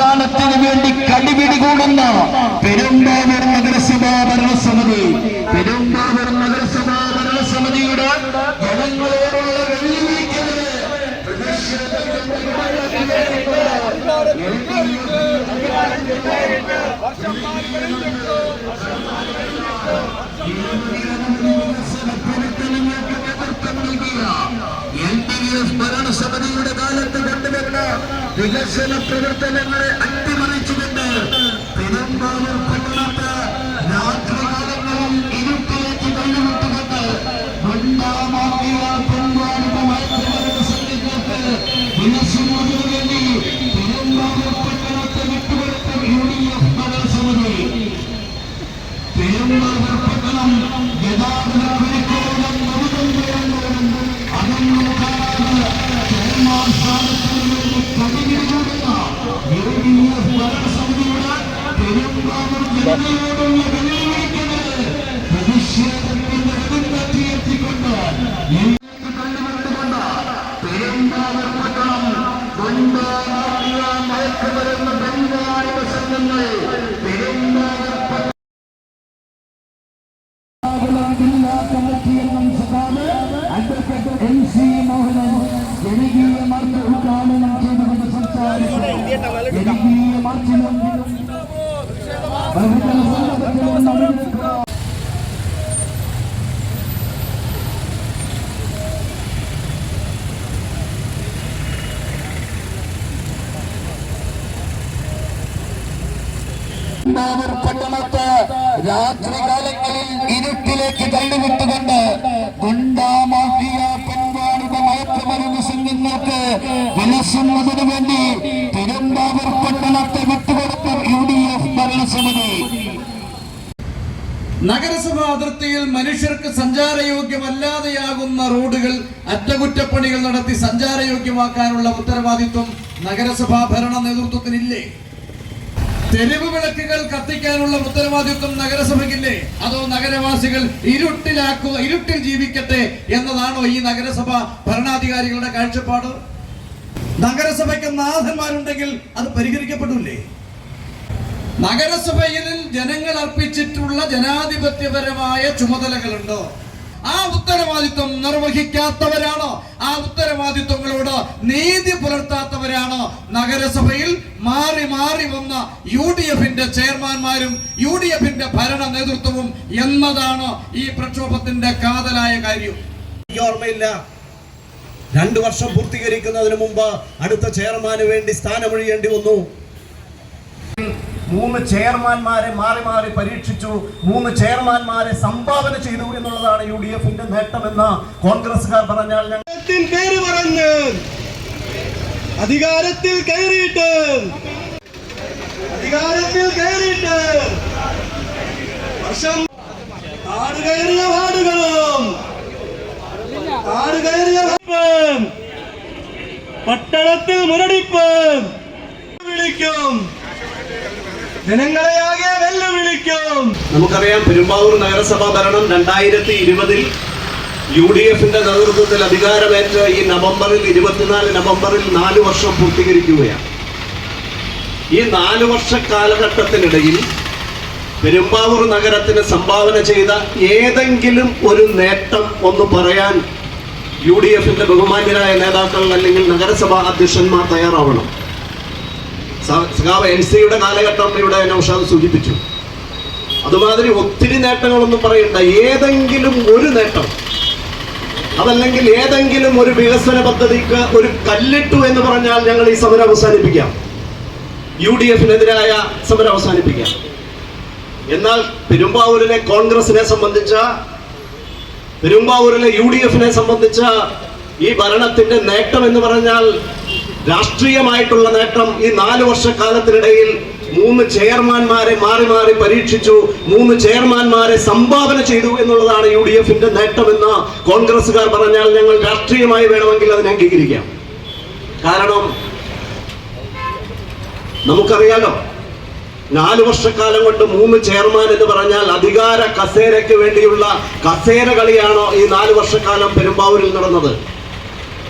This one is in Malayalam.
സ്ഥാനത്തിന് വേണ്ടി കടിപിടി കൂടുന്ന പെരുമ്പാവൂർ നഗരസഭാ ഭരണസമിതി. പെരുമ്പാവൂർ നഗരസഭാ ഭരണസമിതിയുടെ ജനങ്ങളോടുള്ള വെല്ലുവിളിക്കുന്നത് ഭരണസമിതിയുടെ കാലത്ത് വികസന പ്രവർത്തനങ്ങളെ അട്ടിമറിച്ചുകൊണ്ട് പെരുമ്പാവൂർ പട്ടണത്ത് കൊണ്ട് മയക്കുമരുന്ന് ബംഗാളിക സംഘങ്ങൾ ജനകീയ മാർച്ചിലും ബഹുജന സംഗമത്തിലും നടന്നിട്ടുള്ള പെരുമ്പാവൂർ പട്ടണത്ത് രാത്രികാലങ്ങളിൽ ഇരുട്ടിലേക്ക് പട്ടണത്തെ വിട്ടുകൊടുത്ത യു ഡി എഫ് ഭരണസമിതി നഗരസഭ അതിർത്തിയിൽ മനുഷ്യർക്ക് സഞ്ചാരയോഗ്യമല്ലാതെയാകുന്ന റോഡുകൾ അറ്റകുറ്റപ്പണികൾ നടത്തി സഞ്ചാരയോഗ്യമാക്കാനുള്ള ഉത്തരവാദിത്വം നഗരസഭാ ഭരണ നേതൃത്വത്തിനില്ലേ? തെരുവ് വിളക്കുകൾ കത്തിക്കാനുള്ള ഉത്തരവാദിത്വം നഗരസഭയ്ക്കില്ലേ? അതോ നഗരവാസികൾ ഇരുട്ടിലാക്കുക ഇരുട്ടിൽ ജീവിക്കട്ടെ എന്നതാണോ ഈ നഗരസഭ ഭരണാധികാരികളുടെ കാഴ്ചപ്പാട്? നഗരസഭയ്ക്ക് നാഥന്മാരുണ്ടെങ്കിൽ അത് പരിഹരിക്കപ്പെടില്ലേ? നഗരസഭയിൽ ജനങ്ങൾ അർപ്പിച്ചിട്ടുള്ള ജനാധിപത്യപരമായ ചുമതലകളുണ്ടോ? ആ ഉത്തരവാദിത്വം നിർവഹിക്കാത്തവരാണോ? ആ ഉത്തരവാദിത്വങ്ങളോട് നീതി പുലർത്താത്തവരാണോ? നഗരസഭയിൽ മാറി മാറി വന്ന യു ഡി എഫിന്റെ ചെയർമാൻമാരും യു ഡി എഫിന്റെ ഭരണ നേതൃത്വവും എന്നതാണ് ഈ പ്രക്ഷോഭത്തിന്റെ കാതലായ കാര്യം. ഓർമ്മയില്ല. രണ്ടു വർഷം പൂർത്തീകരിക്കുന്നതിന് മുമ്പ് അടുത്ത ചെയർമാന് വേണ്ടി സ്ഥാനമൊഴിയേണ്ടി വന്നു. മൂന്ന് ചെയർമാൻമാരെ മാറി മാറി പരീക്ഷിച്ചു. മൂന്ന് ചെയർമാൻമാരെ സംഭാവന ചെയ്തു എന്നുള്ളതാണ് യു ഡി എഫിന്റെ നേട്ടമെന്ന് കോൺഗ്രസ്സുകാർ പറഞ്ഞാൽ അധികാരത്തിൽ പേര് പറഞ്ഞ് അധികാരത്തിൽ കയറിയിട്ട്. അധികാരത്തിൽ കയറിയിട്ട്. വർഷം കാട് കയറിയ വാർഡുകളും പട്ടണത്തിൽ മുരടിപ്പ്. വിളിക്കും. ജനങ്ങളെയാകെ വെല്ലുവിളിക്കും. നമുക്കറിയാം പെരുമ്പാവൂർ നഗരസഭാ ഭരണം രണ്ടായിരത്തി ഇരുപതിൽ യു ഡി എഫിന്റെ നേതൃത്വത്തിൽ അധികാരമേറ്റ് ഈ നവംബറിൽ ഇരുപത്തിനാല് നവംബറിൽ നാല് വർഷം പൂർത്തീകരിക്കുകയാണ്. ഈ നാല് വർഷ കാലഘട്ടത്തിനിടയിൽ പെരുമ്പാവൂർ നഗരത്തിന് സംഭാവന ചെയ്ത ഏതെങ്കിലും ഒരു നേട്ടം ഒന്ന് പറയാൻ യു ഡി എഫിന്റെ ബഹുമാന്യരായ നേതാക്കൾ അല്ലെങ്കിൽ നഗരസഭാ അധ്യക്ഷന്മാർ തയ്യാറാവണം. സഖാവ് എൻ സിയുടെ കാലഘട്ടം ഇവിടെ നൌഷാദ് സൂചിപ്പിച്ചു. അതുമാതിരി ഒത്തിരി നേട്ടങ്ങളൊന്നും പറയണ്ട. ഏതെങ്കിലും ഒരു നേട്ടം. അതല്ലെങ്കിൽ ഏതെങ്കിലും ഒരു വികസന പദ്ധതിക്ക് ഒരു കല്ലിട്ടു എന്ന് പറഞ്ഞാൽ ഞങ്ങൾ ഈ സമരം അവസാനിപ്പിക്കാം. യു ഡി എഫിനെതിരായ സമരം അവസാനിപ്പിക്കാം. എന്നാൽ പെരുമ്പാവൂരിലെ കോൺഗ്രസിനെ സംബന്ധിച്ച പെരുമ്പാവൂരിലെ യു ഡി എഫിനെ സംബന്ധിച്ച ഈ ഭരണത്തിന്റെ നേട്ടം എന്ന് പറഞ്ഞാൽ രാഷ്ട്രീയമായിട്ടുള്ള നേട്ടം ഈ നാല് വർഷക്കാലത്തിനിടയിൽ മൂന്ന് ചെയർമാൻമാരെ മാറി മാറി പരീക്ഷിച്ചു മൂന്ന് ചെയർമാൻമാരെ സംഭാവന ചെയ്തു എന്നുള്ളതാണ് യു ഡി എഫിന്റെ നേട്ടമെന്ന് കോൺഗ്രസ്സുകാർ പറഞ്ഞാൽ ഞങ്ങൾ രാഷ്ട്രീയമായി വേണമെങ്കിൽ അതിനെ അംഗീകരിക്കാം. കാരണം നമുക്കറിയാലോ നാല് വർഷക്കാലം കൊണ്ട് മൂന്ന് ചെയർമാൻ എന്ന് പറഞ്ഞാൽ അധികാര കസേരയ്ക്ക് വേണ്ടിയുള്ള കസേര കളിയാണോ ഈ നാല് വർഷക്കാലം പെരുമ്പാവൂരിൽ നടന്നത്?